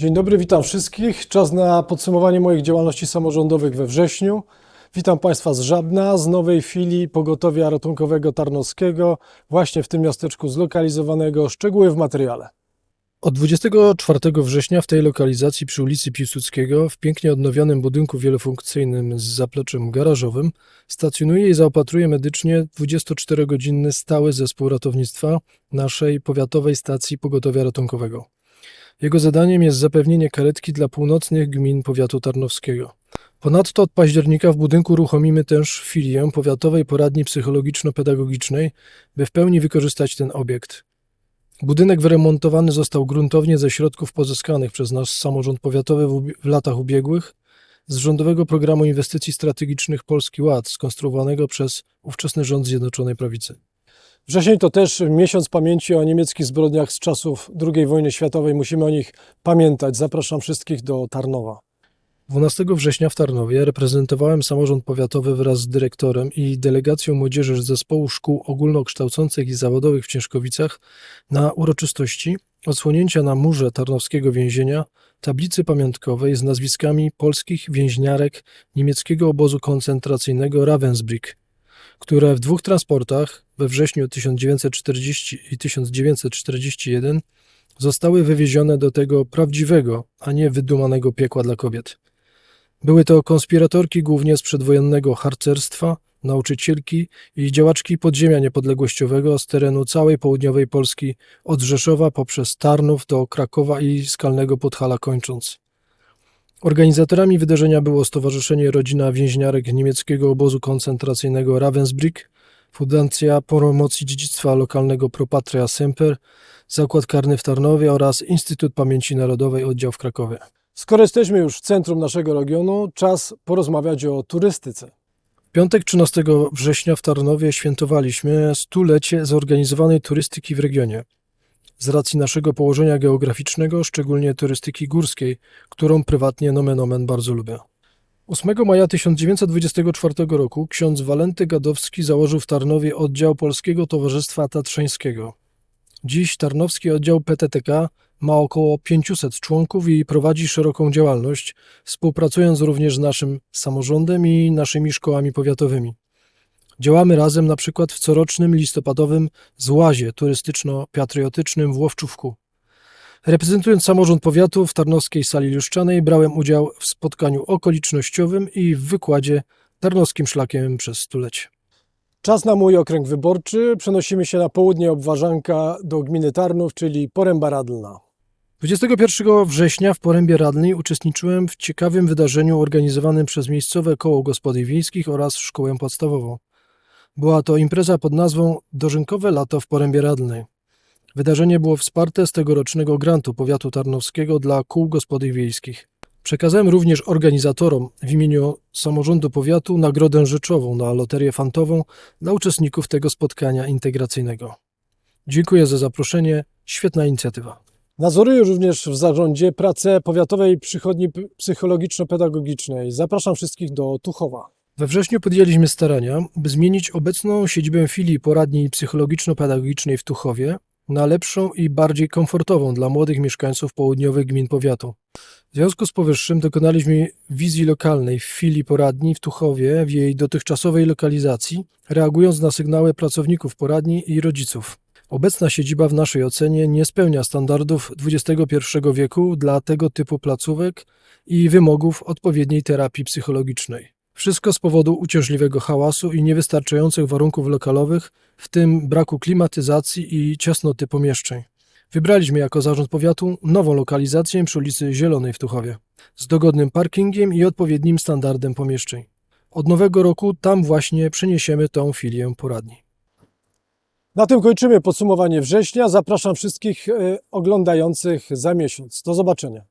Dzień dobry, witam wszystkich. Czas na podsumowanie moich działalności samorządowych we wrześniu. Witam Państwa z Żabna, z nowej filii pogotowia ratunkowego Tarnowskiego, właśnie w tym miasteczku zlokalizowanego. Szczegóły w materiale. Od 24 września w tej lokalizacji przy ulicy Piłsudskiego, w pięknie odnowionym budynku wielofunkcyjnym z zapleczem garażowym, stacjonuje i zaopatruje medycznie 24-godzinny stały zespół ratownictwa naszej powiatowej stacji pogotowia ratunkowego. Jego zadaniem jest zapewnienie karetki dla północnych gmin powiatu tarnowskiego. Ponadto od października w budynku uruchomimy też filię powiatowej poradni psychologiczno-pedagogicznej, by w pełni wykorzystać ten obiekt. Budynek wyremontowany został gruntownie ze środków pozyskanych przez nasz samorząd powiatowy w, latach ubiegłych z Rządowego Programu Inwestycji Strategicznych Polski Ład, skonstruowanego przez ówczesny rząd Zjednoczonej Prawicy. Wrzesień to też miesiąc pamięci o niemieckich zbrodniach z czasów II wojny światowej. Musimy o nich pamiętać. Zapraszam wszystkich do Tarnowa. 12 września w Tarnowie reprezentowałem samorząd powiatowy wraz z dyrektorem i delegacją młodzieży z zespołu szkół ogólnokształcących i zawodowych w Ciężkowicach na uroczystości odsłonięcia na murze tarnowskiego więzienia tablicy pamiątkowej z nazwiskami polskich więźniarek niemieckiego obozu koncentracyjnego Ravensbrück, które w dwóch transportach we wrześniu 1940 i 1941 zostały wywiezione do tego prawdziwego, a nie wydumanego piekła dla kobiet. Były to konspiratorki głównie z przedwojennego harcerstwa, nauczycielki i działaczki podziemia niepodległościowego z terenu całej południowej Polski, od Rzeszowa poprzez Tarnów do Krakowa i Skalnego Podhala kończąc. Organizatorami wydarzenia było Stowarzyszenie Rodzina Więźniarek Niemieckiego Obozu Koncentracyjnego Ravensbrück, Fundacja Promocji Dziedzictwa Lokalnego Propatria Semper, Zakład Karny w Tarnowie oraz Instytut Pamięci Narodowej Oddział w Krakowie. Skoro jesteśmy już w centrum naszego regionu, czas porozmawiać o turystyce. Piątek 13 września w Tarnowie świętowaliśmy stulecie zorganizowanej turystyki w regionie. Z racji naszego położenia geograficznego, szczególnie turystyki górskiej, którą prywatnie nomen omen bardzo lubię. 8 maja 1924 roku ksiądz Walenty Gadowski założył w Tarnowie oddział Polskiego Towarzystwa Tatrzańskiego. Dziś tarnowski oddział PTTK ma około 500 członków i prowadzi szeroką działalność, współpracując również z naszym samorządem i naszymi szkołami powiatowymi. Działamy razem na przykład w corocznym listopadowym złazie turystyczno-patriotycznym w Łowczówku. Reprezentując samorząd powiatu w Tarnowskiej Sali Luszczanej brałem udział w spotkaniu okolicznościowym i w wykładzie Tarnowskim Szlakiem przez stulecie. Czas na mój okręg wyborczy. Przenosimy się na południe Obwarzanka do gminy Tarnów, czyli Poręba Radlna. 21 września w Porębie Radlnej uczestniczyłem w ciekawym wydarzeniu organizowanym przez miejscowe koło gospodyń wiejskich oraz szkołę podstawową. Była to impreza pod nazwą Dożynkowe Lato w Porębie Radlnej. Wydarzenie było wsparte z tegorocznego grantu powiatu tarnowskiego dla kół gospodyń wiejskich. Przekazałem również organizatorom w imieniu samorządu powiatu nagrodę rzeczową na loterię fantową dla uczestników tego spotkania integracyjnego. Dziękuję za zaproszenie. Świetna inicjatywa. Nadzoruję również w zarządzie pracę powiatowej przychodni psychologiczno-pedagogicznej. Zapraszam wszystkich do Tuchowa. We wrześniu podjęliśmy starania, by zmienić obecną siedzibę filii poradni psychologiczno-pedagogicznej w Tuchowie na lepszą i bardziej komfortową dla młodych mieszkańców południowych gmin powiatu. W związku z powyższym dokonaliśmy wizji lokalnej w filii poradni w Tuchowie w jej dotychczasowej lokalizacji, reagując na sygnały pracowników poradni i rodziców. Obecna siedziba w naszej ocenie nie spełnia standardów XXI wieku dla tego typu placówek i wymogów odpowiedniej terapii psychologicznej. Wszystko z powodu uciążliwego hałasu i niewystarczających warunków lokalowych, w tym braku klimatyzacji i ciasnoty pomieszczeń. Wybraliśmy jako zarząd powiatu nową lokalizację przy ulicy Zielonej w Tuchowie, z dogodnym parkingiem i odpowiednim standardem pomieszczeń. Od nowego roku tam właśnie przeniesiemy tą filię poradni. Na tym kończymy podsumowanie września. Zapraszam wszystkich e, oglądających za miesiąc. Do zobaczenia.